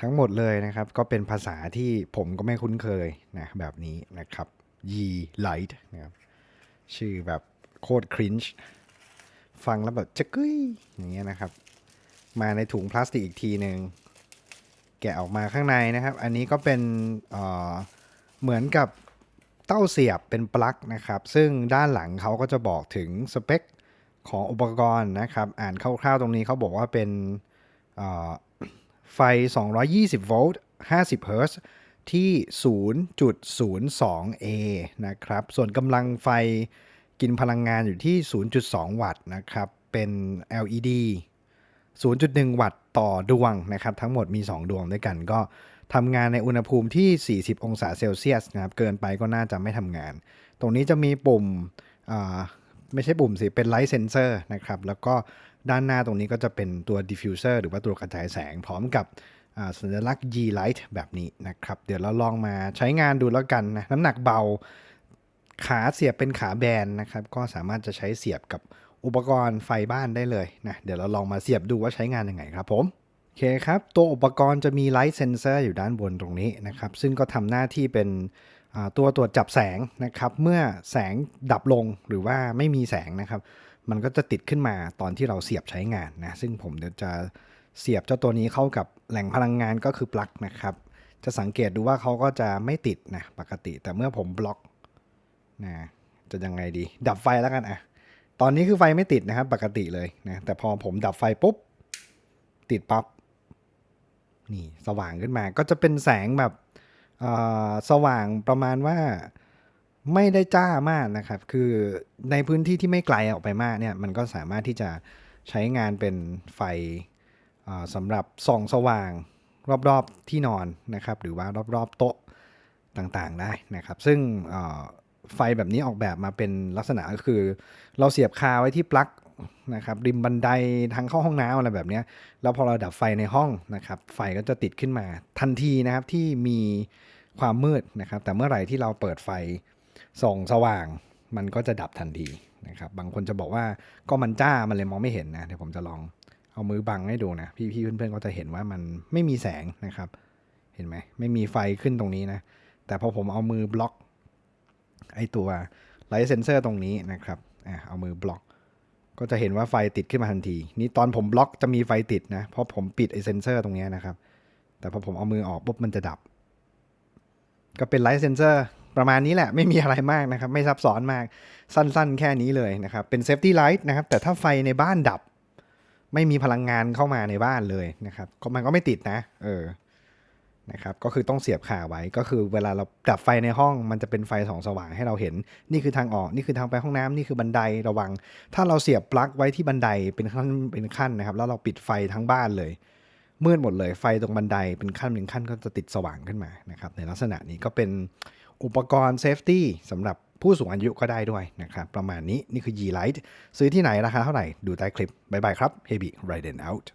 ทั้งหมดเลยนะครับ ก็เป็นภาษาที่ผมก็ไม่คุ้นเคยนะแบบนี้นะครับ Ye Light นะครับชื่อแบบโคตรครินช์ฟังแล้วแบบจะกึ้ยอย่างเงี้ยนะครับ มาในถุงพลาสติกอีกทีหนึ่งแกะออกมาข้างในนะครับ อันนี้ก็เป็นเเหมือนกับเต้าเสียบเป็นปลั๊กนะครับ ซึ่งด้านหลังเขาก็จะบอกถึงสเปคของอุปกรณ์นะครับ อ่านคร่าวๆตรงนี้เขาบอกว่าเป็น ไฟ 220 โวลต์ 50 เฮิร์ตซ์ที่ 0.02 A นะครับ ส่วนกำลังไฟกินพลังงานอยู่ที่ 0.2 วัตต์นะครับ เป็น LED 0.1 วัตต์ต่อดวงนะครับ ทั้งหมดมี 2 ดวงด้วยกันก็ทำงานในอุณหภูมิที่ 40 องศาเซลเซียสนะครับ เกินไปก็น่าจะไม่ทำงาน ตรงนี้จะมีปุ่มไม่ใช่ปุ่มสิ เป็นไลท์เซนเซอร์นะครับ แล้วก็ ด้านหน้าตรงนี้ก็จะเป็นตัว diffuser หรือว่าตัวกระจายแสงพร้อมกับสัญลักษณ์ G Light แบบนี้นะครับ เดี๋ยวเราลองมาใช้งานดูแล้วกันนะ น้ำหนักเบา ขาเสียบเป็นขาแบนนะครับ ก็สามารถจะใช้เสียบกับอุปกรณ์ไฟบ้านได้เลยนะ เดี๋ยวเราลองมาเสียบดูว่าใช้งานยังไงครับผมโอเคครับ ตัวอุปกรณ์จะมีไลท์เซนเซอร์อยู่ด้านบนตรงนี้นะครับ ซึ่งก็ทำหน้าที่เป็นตัวตรวจจับแสงนะครับ เมื่อแสงดับลงหรือว่าไม่มีแสงนะครับ มันก็จะติดขึ้นมาตอนที่เราเสียบใช้งานนะ ซึ่งผมเดี๋ยวจะเสียบเจ้าตัวนี้เข้ากับแหล่งพลังงานก็คือปลั๊กนะครับ จะสังเกตดูว่าเขาก็จะไม่ติดนะปกติ แต่เมื่อผมบล็อกนะจะยังไงดี ดับไฟแล้วกันอะ ตอนนี้คือไฟไม่ติดนะครับ ปกติเลยนะ แต่พอผมดับไฟปุ๊บ ติดปั๊บ นี่สว่างขึ้นมา ก็จะเป็นแสงแบบสว่างประมาณว่า ไม่ได้จ้ามากนะครับ คือในพื้นที่ที่ไม่ไกลออกไปมากเนี่ย มันก็สามารถที่จะใช้งานเป็นไฟสำหรับส่องสว่างรอบๆที่นอนนะครับ หรือว่ารอบๆโต๊ะต่างๆได้นะครับ ซึ่งไฟแบบนี้ออกแบบมาเป็นลักษณะก็คือ เราเสียบคาไว้ที่ปลั๊กนะครับริมบันไดทางเข้าห้องน้ำอะไรแบบเนี้ยแล้วพอเราดับไฟในห้องนะครับไฟก็จะติดขึ้นมาทันทีนะครับที่มีความมืดนะครับ แต่เมื่อไหร่ที่เราเปิดไฟ ส่องสว่างมันก็จะดับทันทีนะครับ บางคนจะบอกว่าก็มันจ้ามันเลยมองไม่เห็นนะ เดี๋ยวผมจะลองเอามือบังให้ดูนะ พี่ๆเพื่อนๆก็จะเห็นว่ามันไม่มีแสงนะครับ เห็นไหมไม่มีไฟขึ้นตรงนี้นะ แต่พอผมเอามือบล็อกไอตัวไลท์เซนเซอร์ตรงนี้นะครับอะเอามือบล็อก ก็จะเห็นว่าไฟติดขึ้นมาทันที นี่ตอนผมบล็อกจะมีไฟติดนะ เพราะผมปิดไอเซนเซอร์ตรงนี้นะครับ แต่พอผมเอามือออกปุ๊บมันจะดับ ก็เป็นไลท์เซนเซอร์ ประมาณนี้แหละไม่มีอะไรมากนะครับ ไม่ซับซ้อนมากสั้นๆ แค่นี้เลยนะครับ เป็นเซฟตี้ไลท์นะครับ แต่ถ้าไฟในบ้านดับ ไม่มีพลังงานเข้ามาในบ้านเลยนะครับมันก็ไม่ติดนะ เออนะครับก็คือต้องเสียบขาไว้ก็คือเวลาเราดับไฟในห้องมันจะเป็นไฟสองสว่างให้เราเห็น นี่คือทางออกนี่คือทางไปห้องน้ำนี่คือบันไดระวัง ถ้าเราเสียบปลั๊กไว้ที่บันไดเป็นขั้นเป็นขั้นนะครับ แล้วเราปิดไฟทั้งบ้านเลยมืดหมดเลยไฟตรงบันไดเป็นขั้นเป็นขั้นก็จะติดสว่างขึ้นมานะครับในลักษณะนี้ก็เป็น อุปกรณ์เซฟตี้สำหรับผู้สูงอายุก็ได้ด้วยนะครับ ประมาณนี้นี่คือ G Light ซื้อที่ไหนราคาเท่าไหร่ ดูใต้คลิป บ๊ายบายครับ Heavy Riden out